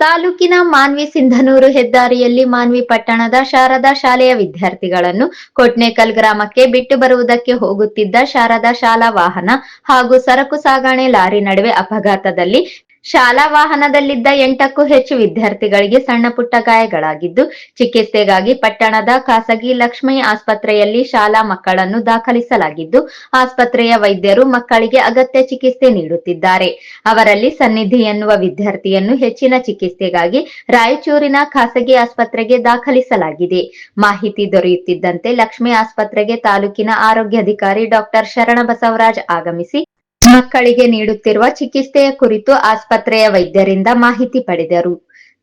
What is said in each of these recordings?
ತಾಲೂಕಿನ ಮಾನ್ವಿ ಸಿಂಧನೂರು ಹೆದ್ದಾರಿಯಲ್ಲಿ ಮಾನ್ವಿ ಪಟ್ಟಣದ ಶಾರದಾ ಶಾಲೆಯ ವಿದ್ಯಾರ್ಥಿಗಳನ್ನು ಕೊಟ್ನೇಕಲ್ ಗ್ರಾಮಕ್ಕೆ ಬಿಟ್ಟು ಬರುವುದಕ್ಕೆ ಹೋಗುತ್ತಿದ್ದ ಶಾರದಾ ಶಾಲಾ ವಾಹನ ಹಾಗೂ ಸರಕು ಸಾಗಣೆ ಲಾರಿ ನಡುವೆ ಅಪಘಾತದಲ್ಲಿ ಶಾಲಾ ವಾಹನದಲ್ಲಿದ್ದ ಎಂಟಕ್ಕೂ ಹೆಚ್ಚು ವಿದ್ಯಾರ್ಥಿಗಳಿಗೆ ಸಣ್ಣ ಪುಟ್ಟ ಗಾಯಗಳಾಗಿದ್ದು, ಚಿಕಿತ್ಸೆಗಾಗಿ ಪಟ್ಟಣದ ಖಾಸಗಿ ಲಕ್ಷ್ಮಿ ಆಸ್ಪತ್ರೆಯಲ್ಲಿ ಶಾಲಾ ಮಕ್ಕಳನ್ನು ದಾಖಲಿಸಲಾಗಿದ್ದು, ಆಸ್ಪತ್ರೆಯ ವೈದ್ಯರು ಮಕ್ಕಳಿಗೆ ಅಗತ್ಯ ಚಿಕಿತ್ಸೆ ನೀಡುತ್ತಿದ್ದಾರೆ. ಅವರಲ್ಲಿ ಸನ್ನಿಧಿ ಎನ್ನುವ ವಿದ್ಯಾರ್ಥಿಯನ್ನು ಹೆಚ್ಚಿನ ಚಿಕಿತ್ಸೆಗಾಗಿ ರಾಯಚೂರಿನ ಖಾಸಗಿ ಆಸ್ಪತ್ರೆಗೆ ದಾಖಲಿಸಲಾಗಿದೆ. ಮಾಹಿತಿ ದೊರೆಯುತ್ತಿದ್ದಂತೆ ಲಕ್ಷ್ಮಿ ಆಸ್ಪತ್ರೆಗೆ ತಾಲೂಕಿನ ಆರೋಗ್ಯಾಧಿಕಾರಿ ಡಾಕ್ಟರ್ ಶರಣ ಬಸವರಾಜ್ ಆಗಮಿಸಿ ಮಕ್ಕಳಿಗೆ ನೀಡುತ್ತಿರುವ ಚಿಕಿತ್ಸೆಯ ಕುರಿತು ಆಸ್ಪತ್ರೆಯ ವೈದ್ಯರಿಂದ ಮಾಹಿತಿ ಪಡೆದರು.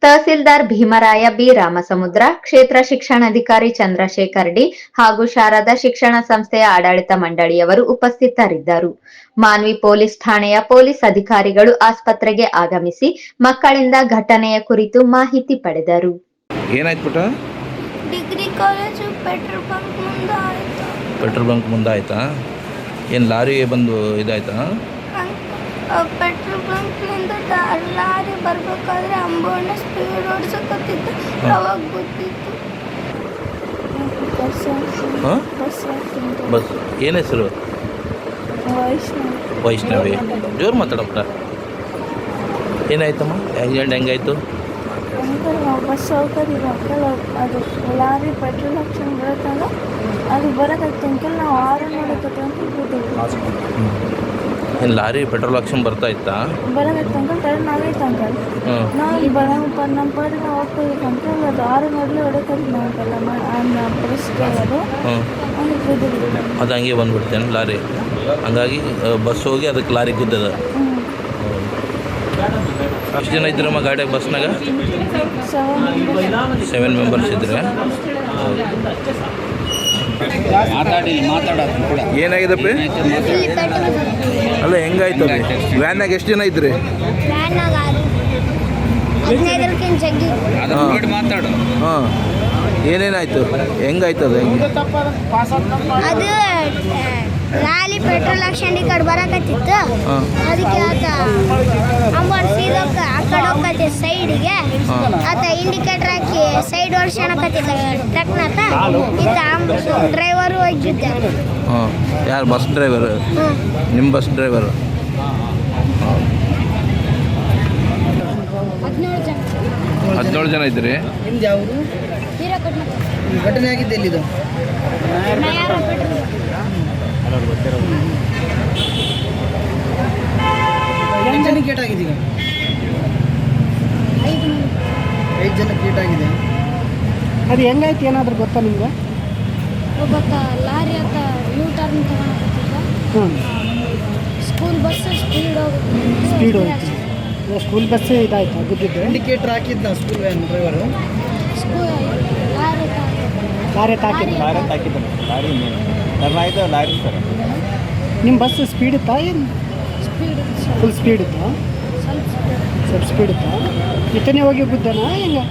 ತಹಸೀಲ್ದಾರ್ ಭೀಮರಾಯ ಬಿ. ರಾಮಸಮುದ್ರ ಕ್ಷೇತ್ರ ಶಿಕ್ಷಣಾಧಿಕಾರಿ ಚಂದ್ರಶೇಖರ್ ಡಿ ಹಾಗೂ ಶಾರದಾ ಶಿಕ್ಷಣ ಸಂಸ್ಥೆಯ ಆಡಳಿತ ಮಂಡಳಿಯವರು ಉಪಸ್ಥಿತರಿದ್ದರು. ಮಾನ್ವಿ ಪೊಲೀಸ್ ಠಾಣೆಯ ಪೊಲೀಸ್ ಅಧಿಕಾರಿಗಳು ಆಸ್ಪತ್ರೆಗೆ ಆಗಮಿಸಿ ಮಕ್ಕಳಿಂದ ಘಟನೆಯ ಕುರಿತು ಮಾಹಿತಿ ಪಡೆದರು. ಏನಾಯ್ತು ಪುಟ್ಟ? ಡಿಗ್ರಿ ಕಾಲೇಜು ಪೆಟ್ರೋಲ್ ಬಂಕ್ ಮುಂದೆ ಏನು ಲಾರಿ ಬಂದು ಇದಾಯ್ತಾ? ಪೆಟ್ರೋಲ್ ಬಂಕ್ನಿಂದ ಲಾರಿ ಬರ್ಬೇಕಾದ್ರೆ ಅಂಬೋಣ ಸ್ಪೀಡ್ ಓಡಿಸಕತ್ತಿತ್ತು. ಅವಾಗ ಗೊತ್ತಿತ್ತು. ಬಸ್ ಏನು ಹೆಸರು? ವೈಷ್ಣವಿ. ಜೋರು ಮಾತಾಡಪ್ಪ. ಏನಾಯ್ತಮ್ಮ? ಆಕ್ಸಿಡೆಂಟ್ ಹೆಂಗಾಯ್ತು? ಬಸ್ ಹೋಗೋದು ಮಕ್ಕಳು ಅದು ಲಾರಿ ಪೆಟ್ರೋಲ್ ಹಾಕ್ಸ್ಕೊಂಡು ಬರುತ್ತಲ್ಲ ಅದು ಬರೋದಕ್ಕೆ ಅಂಕಲ್ ನಾವು ಆರು ನೋಡಕತ್ತೆ ಅಂತ ಏನು ಲಾರಿ ಪೆಟ್ರೋಲ್ ಆಕ್ಷನ್ ಬರ್ತಾ ಇತ್ತಾ? ಬರೋಕತ್ತೆ ಅಂಕಲ್ ಟರ್ನ್ ಆಗೈತೆ ಅಂಕಲ್ ಹ್ಞೂ ನಾವು ಬರ ನಮ್ಮ ಪಾಡಿಗೆ ನಾವು ಹೋಗ್ತಿದ್ವಿ ಅಂಕಲ್ ಅದು ಆರು ಹ್ಞೂ ಹಂಗೆ ಕೂತಿದ್ವಿ ಅದು ಹಂಗೆ ಬಂದ್ಬಿಡ್ತೇನೆ ಲಾರಿ? ಹಂಗಾಗಿ ಬಸ್ ಹೋಗಿ ಅದಕ್ಕೆ ಲಾರಿ ಗುದ್ದದ. ಎಷ್ಟು ಜನ ಇದ್ರಮ್ಮ ಗಾಡಿಯಾಗ ಬಸ್ನಾಗ ಸೆವೆನ್ ಸೆವೆನ್ ಮೆಂಬರ್ಸ್ ಇದ್ರೆ ಮಾತಾಡಿ ಮಾತಾಡೋದು ಕೂಡ. ಏನಾಗಿದಪ್ಪ ಅಲ್ಲ ಹೆಂಗಾಯ್ತು ವ್ಯಾನ್ಯಾಗ ವ್ಯಾನ್ನಾಗ ಎಷ್ಟು ಜನ ಇದ್ರಿ? ವ್ಯಾನಾಗ ಹಾ. ನೋಡಿ ಮಾತಾಡು. ಹಾಂ. ಏನೇನಾಯ್ತು? ಹೆಂಗಾಯ್ತು ಅದು ಹೆಂಗೆ? ಅದು ಲಾಲಿ ಪೆಟ್ರೋಲ್ ಹಾಕ್ಸ್ಕೊಂಡು ಈ ಕಡೆ ಬರಕತ್ತಿತ್ತು. ಹಾಂ. ಅದಕ್ಕೆ ಆತ ಅಂಬರ್ ಸೀದೋಕ ಆ ಕಡೆ ಹೋಗತ್ತೆ ಸೈಡಿಗೆ. ಆತ ಇಂಡಿಕೇಟರ್ ಹಾಕಿ ಸೈಡ್ ಓಡಿಸ್ಕೊಳಕತ್ತಿದ್ದ ಟ್ರಕ್ನಾತ ಈತ ಡ್ರೈವರು ಹೋಗಿದ್ದೆ. ಹಾಂ. ಯಾರು ಬಸ್ ಡ್ರೈವರ್ ನಿಮ್ಮ ಬಸ್ ಡ್ರೈವರ್ ಹದಿನೇಳು ಜನ. ಇದ್ರಿ ಘಟನೆ ಆಗಿದ್ದು ಎಲ್ಲಿದು? ಪೆಟ್ರೋಲ್ ಎಷ್ಟು ಜನಕ್ಕೆ ಏಟ್ ಆಗಿದೆ ಈಗ? ಐದು ಜನಕ್ಕೆ ಏಟ್ ಆಗಿದೆ ಅದು ಹೆಂಗಾಯ್ತು? ಏನಾದರೂ ಗೊತ್ತಾ ನಿಮ್ಗೆ? ಒಬ್ಬತ್ತ ಲಾರಿ ಅಂತ ಯೂ ಟರ್ನ್ ತಗೊಳಕತ್ತಿದ್ದ ಹ್ಞೂ ಸ್ಕೂಲ್ ಬಸ್ ಸ್ಪೀಡ್ ಹೋಗುತ್ತೆ ಸ್ಪೀಡ್ ಹೋಯ್ತು ಈಗ ಸ್ಕೂಲ್ ಬಸ್ಸೇ ಇದಾಯ್ತು? ಗುದ್ದಿದ್ದು ಇಂಡಿಕೇಟ್ರ್ ಹಾಕಿದ್ದ. School van driver school lorry lorry ತಾಕಿದ್ದು ನಿಮ್ಮ ಬಸ್ ಸ್ಪೀಡ್ ಇತ್ತಾ ಏನು? ಸ್ಪೀಡ್ ಫುಲ್ ಸ್ಪೀಡ್ ಇತ್ತಾ? ಸ್ವಲ್ಪ ಸ್ಪೀಡ್ ಸ್ವಲ್ಪ ಸ್ಪೀಡ್ ಇತ್ತಾ? ಇತನೇ ಹೋಗಿ? ಬಿದ್ದನಾ ಹೆಂಗೆ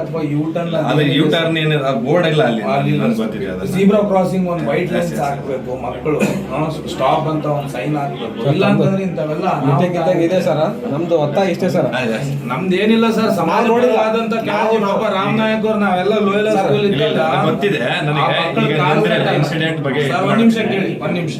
ಅಥವಾ ಯೂ ಟರ್ನ್ ಅದೇ ಯೂ ಟರ್ನ್ ಏನಿದೆ ಬೋರ್ಡ್ ಇಲ್ಲ ಅಲ್ಲಿ ಅದು ಜೀಬ್ರಾ ಕ್ರಾಸಿಂಗ್ ಒಂದು ವೈಟ್ ಲೈನ್ಸ್. ಹಾಕ್ಬೇಕು ಮಕ್ಕಳು. ಸ್ಟಾಪ್ ಅಂತ ಒಂದು ಸೈನ್ ಹಾಕ್ಬೇಕು. ಇಲ್ಲ ಅಂತಂದ್ರೆ ಇಂಥವೆಲ್ಲ ಇದೆ ಸರ್. ನಮ್ದು ಒತ್ತಾಯ ಇಷ್ಟೇ ಸರ್. ನಮ್ದು ಏನಿಲ್ಲ ಸರ್ ಸಮಾಜ ಆದಂತ ಕಾಳಜಿ ಪಾಪ ರಾಮ್ ನಾಯಕ್ ಅವ್ರು ನಾವೆಲ್ಲ ಲೋಯಲ್ ಇಲ್ಲ, ಸ್ಕೂಲ್ ಇದ್ದಾಗ ಗೊತ್ತಿದೆ. ನನಗೆ. incident ಬಗ್ಗೆ ಒಂದ್ ನಿಮಿಷ. ಕೇಳಿ ಒಂದ್ ನಿಮಿಷ.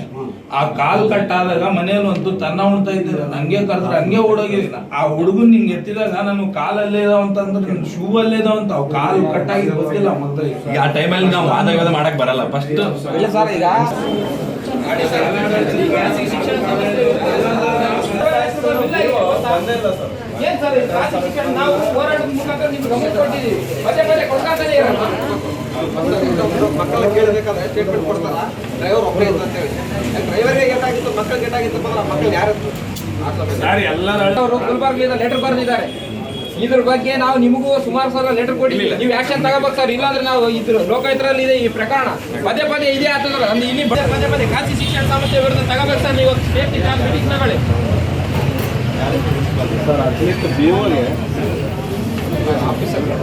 ಆ ಕಾಲ್ ಕಟ್ಟಾದಾಗ ಮನೆಯಲ್ಲಿ ಒಂದು ತನ್ನ ಉಣ್ತಾ ಇದ್ದಿಲ್ಲ. ನಂಗೆ ಕರೆದ್ರೆ ಹಂಗೆ ಓಡೋಗಿಲ್ಲ ಆ ಹುಡುಗನ್ ನಿಂಗೆ ಎತ್ತಿದಾಗ ನಾನು ಕಾಲಲ್ಲೇ ಇದಾವ ಅಂತಂದ್ರೆ ಶೂ ಅಲ್ಲೇ ಇದಾವ ಅಂತ. ಅವ್ ಕಾಲು ಕಟ್ಟಾಗಿ ಗೊತ್ತಿಲ್ಲ ಮಕ್ಕಳಿಗೆ ಈಗ ಆ ಟೈಮಲ್ಲಿ ನಾವು ವಾದ ವಿವಾದ ಮಾಡಕ್ ಬರಲ್ಲ. ಫಸ್ಟ್ ಇಲ್ಲ ಸರ್ ಈಗ ಮಕ್ಕಳ ಕೇಳಬೇಕಾದ್ರೆ ಸ್ಟೇಟ್ಮೆಂಟ್ ಕೊಡ್ತಾರ ಡ್ರೈವರ್ ಒಬ್ಬರೇ ಇದ್ದ ಅಂತ ಹೇಳಿ ಡ್ರೈವರ್ಗೆ ಮಕ್ಕಳು ಮಕ್ಕಳಿಗೆ ಏಟಾಗಿತ್ತು ಮಕ್ಕಳು ಯಾರು ಅವರು ಗುಲ್ಬರ್ಗಿಂದ ಲೆಟರ್ ಬರೆದಿದ್ದಾರೆ ಇದ್ರ ಬಗ್ಗೆ ನಾವು ನಿಮಗೂ ಸುಮಾರು ಸಲ ಲೆಟರ್ ಕೊಟ್ಟಿದ್ದೀವಿ ನೀವು ಆಕ್ಷನ್ ತಗೋಬೇಕು ಸರ್ ಇಲ್ಲಾಂದ್ರೆ ನಾವು ಇದ್ರ ಲೋಕಾಯುಕ್ತರಲ್ಲಿ ಇದೆ ಈ ಪ್ರಕರಣ ಪದೇ ಪದೇ ಇದೇ ಅಂದ್ರೆ ಇಲ್ಲಿ ಪದೇ ಪದೇ ಖಾಸಗಿ ಶಿಕ್ಷಣ ಸಂಸ್ಥೆ ವಿರುದ್ಧ ತಗೋಬೇಕು ಸರ್ ನೀವು ಜಾಬ್ ಮೀಟಿಂಗ್ ತಗೊಳ್ಳಿ ಸರ್ ಅಟ್ಲೀಸ್ಟ್ ಬಿ ಓಗೆ ಆಫೀಸಲ್ಲಿ